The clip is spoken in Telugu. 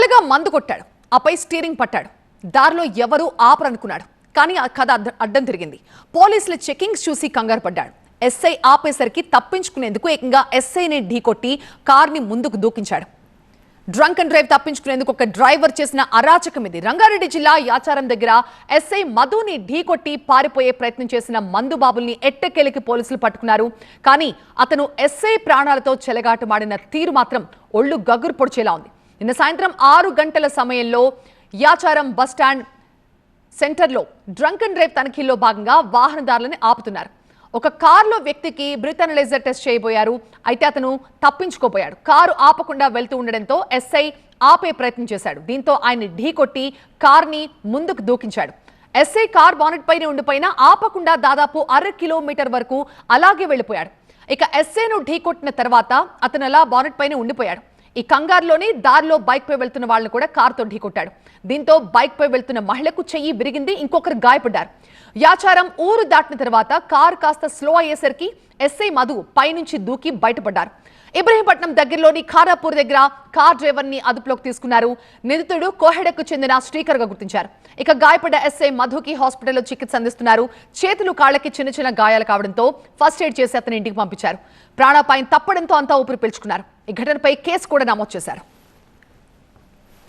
ఫుల్గా మందు కొట్టాడు. ఆపై స్టీరింగ్ పట్టాడు. దారిలో ఎవరూ ఆపరనుకున్నాడు. కానీ ఆ కథ అడ్డం తిరిగింది. పోలీసుల చెకింగ్స్ చూసి కంగారు పడ్డాడు. ఎస్ఐ ఆపేసరికి తప్పించుకునేందుకు ఏకంగా ఎస్ఐని ఢీకొట్టి కార్ని ముందుకు దూకించాడు. డ్రంక్ అండ్ డ్రైవ్ తప్పించుకునేందుకు ఒక డ్రైవర్ చేసిన అరాచకం ఇది. రంగారెడ్డి జిల్లా యాచారం దగ్గర ఎస్ఐ మధుని ఢీకొట్టి పారిపోయే ప్రయత్నం చేసిన మందు బాబుల్ని ఎట్టకేలికి పోలీసులు పట్టుకున్నారు. కానీ అతను ఎస్ఐ ప్రాణాలతో చెలగాటమాడిన తీరు మాత్రం ఒళ్ళు గగురు పొడిచేలా ఉంది. నిన్న సాయంత్రం ఆరు గంటల సమయంలో యాచారం బస్టాండ్ సెంటర్లో డ్రంక్ అండ్ డ్రైవ్ తనిఖీల్లో భాగంగా వాహనదారులను ఆపుతున్నారు. ఒక కారులో వ్యక్తికి బ్రితనలైజర్ అనలైజర్ టెస్ట్ చేయబోయారు. అయితే అతను తప్పించుకోబోయాడు. కారు ఆపకుండా వెళ్తూ ఉండడంతో ఎస్ఐ ఆపే ప్రయత్నం చేశాడు. దీంతో ఆయన ఢీకొట్టి కార్ని ముందుకు దూకించాడు. ఎస్ఐ కార్ బానెట్ పైన ఉండిపోయినా ఆపకుండా దాదాపు అర కిలోమీటర్ వరకు అలాగే వెళ్ళిపోయాడు. ఇక ఎస్ఐను ఢీకొట్టిన తర్వాత అతను అలా బానెట్ పైన ఉండిపోయాడు? ఈ కంగారులోనే దారిలో బైక్ పై వెళ్తున్న వాళ్ళని కూడా కారుతో ఢీకొట్టాడు. దీంతో బైక్ పై వెళ్తున్న మహిళకు చెయ్యి విరిగింది ఇంకొకరు గాయపడ్డారు. యాచారం ఊరు దాటిన తర్వాత కారు కాస్త స్లో అయ్యేసరికి ఎస్ఐ మధు పైనుంచి దూకి బయటపడ్డారు. ఇబ్రహీంపట్నం దగ్గరలోని ఖారాపూర్ దగ్గర కార్ డ్రైవర్ని అదుపులోకి తీసుకున్నారు. నిందితుడు కోహెడకు చెందిన శ్రీకర్గా గుర్తించారు. ఇక గాయపడ్డ ఎస్ఐ మధుకి హాస్పిటల్లో చికిత్స అందిస్తున్నారు. చేతులు కాళ్ళకి చిన్న చిన్న గాయాలు కావడంతో ఫస్ట్ ఎయిడ్ చేసి అతని ఇంటికి పంపించారు. ప్రాణాపాయం తప్పడంతో అంతా ఊపిరి పీల్చుకున్నారు. ఈ ఘటనపై కేసు కూడా నమోదు చేశారు.